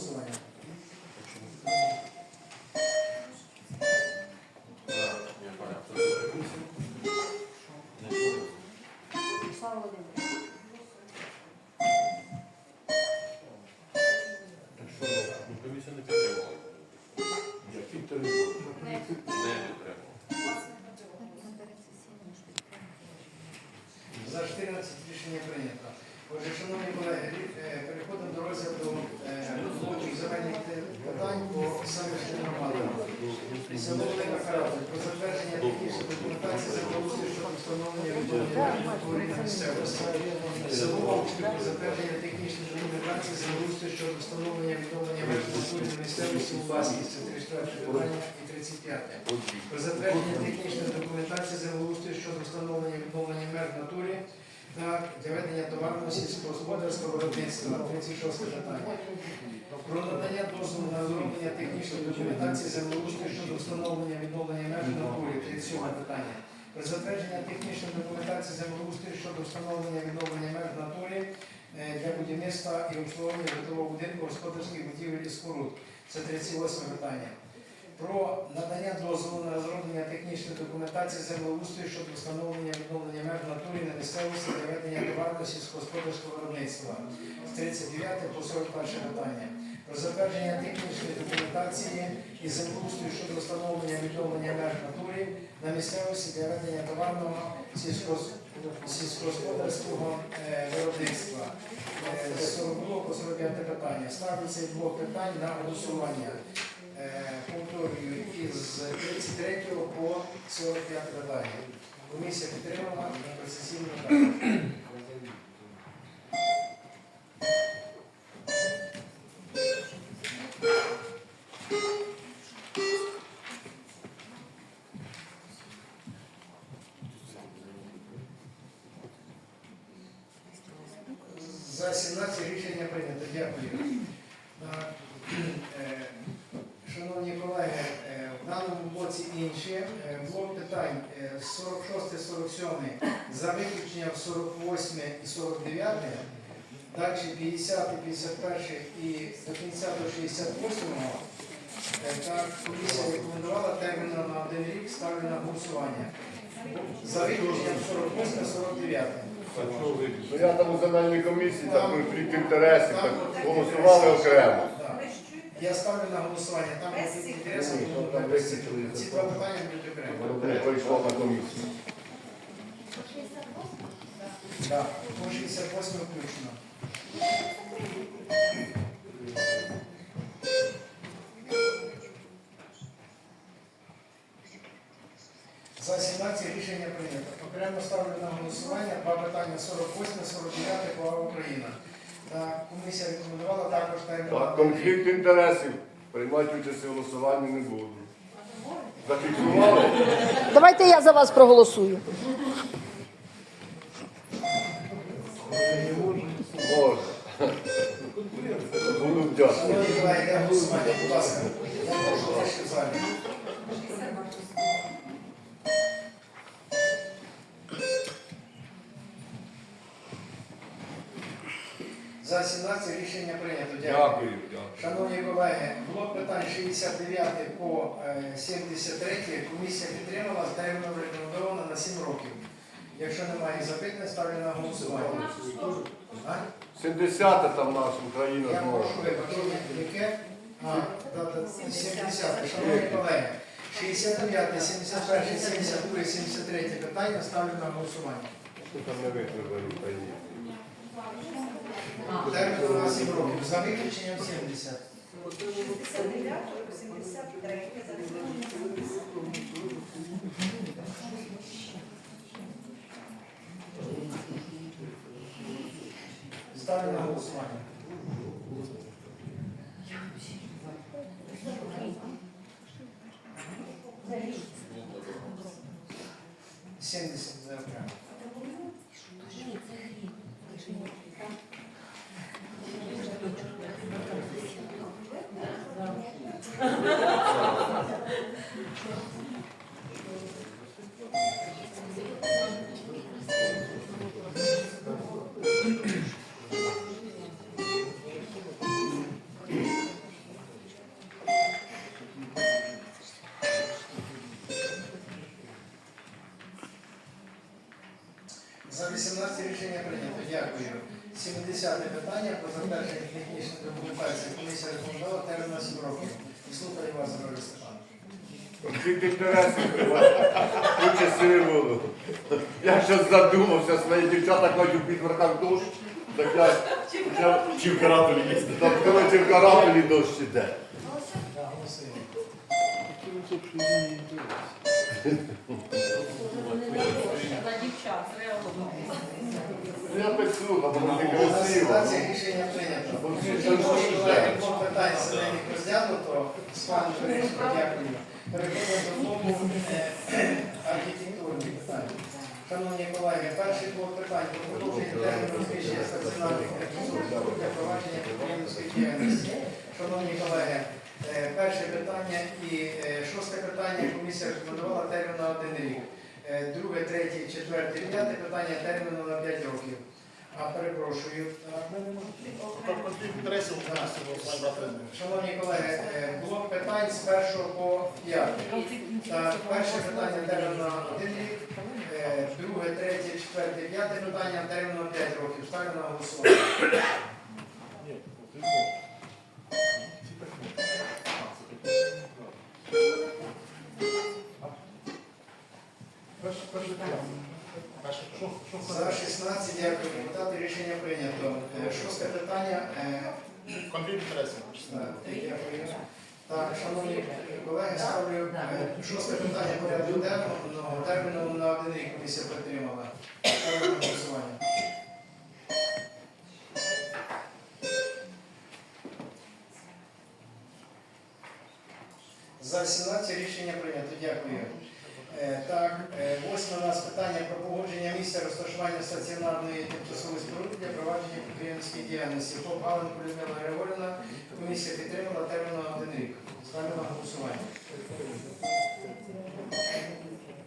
голосування. За 14 рішення прийнято. Отже, шановні колеги, рі- е, переходимо до розгляду е, блоків земельних питань по селищним громадам. Село Велика Караза про затвердження технічної документації землеустрою щодо затвердження технічної документації землеустрою щодо встановлення відновлення культури місцевості у. Це 34 питання і 35. Про затвердження технічної документації землеустрою щодо встановлення відновлення мер в натурі та для ведення товарного сільськогосподарського виробництва. 36 питання. Про надання дозволу на розроблення технічної документації землеустрою щодо встановлення відновлення меж в натурі. 37 питання. Про затвердження технічної документації землеустрою щодо встановлення відновлення меж натурі е, для будівництва і обслуговування житлового будинку господарських будівель і споруд. Це 38 питання про надання дозволу на розроблення технічної документації землеустрою щодо встановлення відновлення мер в натурі на місцевості для ведення товарного сільськогосподарського виробництва. З 39 по 41 питання. Про затвердження технічної документації і землеустрою щодо встановлення відновлення мер в натурі на місцевості для ведення товарного сільськогосподарського е, виробництва. Е, З 42 по 45 питання. Ставиться двох питань на голосування. Е, повторюю, із 33 по 45 питання. Комісія підтримала на процесійну За 17 рішення прийнято. Дякую. Е, Шановні колеги, е, в даному блоці інші. Е, Блок питань е, 46-47 за виключенням 48 і 49, далі 50, 51 і до кінця до 68. Е, Так, комісія рекомендувала терміном на один рік ставлю на голосування. За виключенням 48 49. Ну я там у земельній комісії, там конфлікт інтересів, так голосували окремо. Я ставлю на голосування. Там конфлікт інтересів Ці два питання будуть окремо. Не на комісію. Так, по 68 включно. За 17 рішення прийнято. Окремо ставлю на голосування два питання 48, 49 по Україна. Так, комісія рекомендувала також. Так, конфлікт інтересів. Приймати участь у голосуванні не буду. Зафіксували? Давайте я за вас проголосую. Можна. Буду вдячний. Будь ласка. За 17 рішення прийнято. Дякую. Дякую. Шановні колеги, блок питань 69 по е, 73 комісія підтримала з терміном рекомендовано на 7 років. Якщо немає запитань, ставлю на голосування. А? 70 там наша Україна Я знову. прошу вибачення, яке? А, дата 70. Шановні колеги, 69, 71, 72, 73 питання ставлю на голосування. Що там не витримали Україні? Термін на 7 років. За виключенням 70. 69, 73, за Ставлю на голосування. Сімдесят за окремо. За 18 рішення прийнято. Дякую. 70 питання про затвердження технічної документації. Комісія рекомендувала термін на 7 років. Слухаю вас. Інтересів участі не було. Я щось задумався, свої дівчата ходять у підверхах душ, так я Чи в каратулі їздить? там, коротше, в карапелі дощ іде. На дівчат, реально. Ну, Я пишу, а воно не За красиво. рішення прийнято. Бо всі Шановні ж питань розглянуто. З Борисовичем дякую. Переходимо до блоку е, архітектурних питань. Шановні колеги, питань про продовження терміну розміщення стаціонарних ресурсів для провадження підприємницької діяльності. Шановні колеги, е, перше питання і е, шосте питання комісія рекомендувала термін на один рік. Е, Друге, третє, четверте, п'яте питання терміну на 5 років. А перепрошую. брати. Шановні колеги, блок питань з першого по п'яте. Перше питання термін на один рік, друге, третє, четверте, п'яте питання термін 5 років. Ставлю на голосування. За 16, дякую, депутати, рішення прийнято. Е, Шосте питання. е, Конфлікт інтересів. Дякую. Так, шановні колеги, ставлю е, шосте питання порядку денного. Терміном на один рік комісія підтримала. Ставлю на голосування. За 17 рішення прийнято. Дякую. Е, Так, е, восьме у нас питання про місця розташування стаціонарної тимчасової споруди для провадження підприємницької діяльності. Поп Галинку Людмила Григорівна. Комісія підтримала термін на один рік. Ставлю на голосування.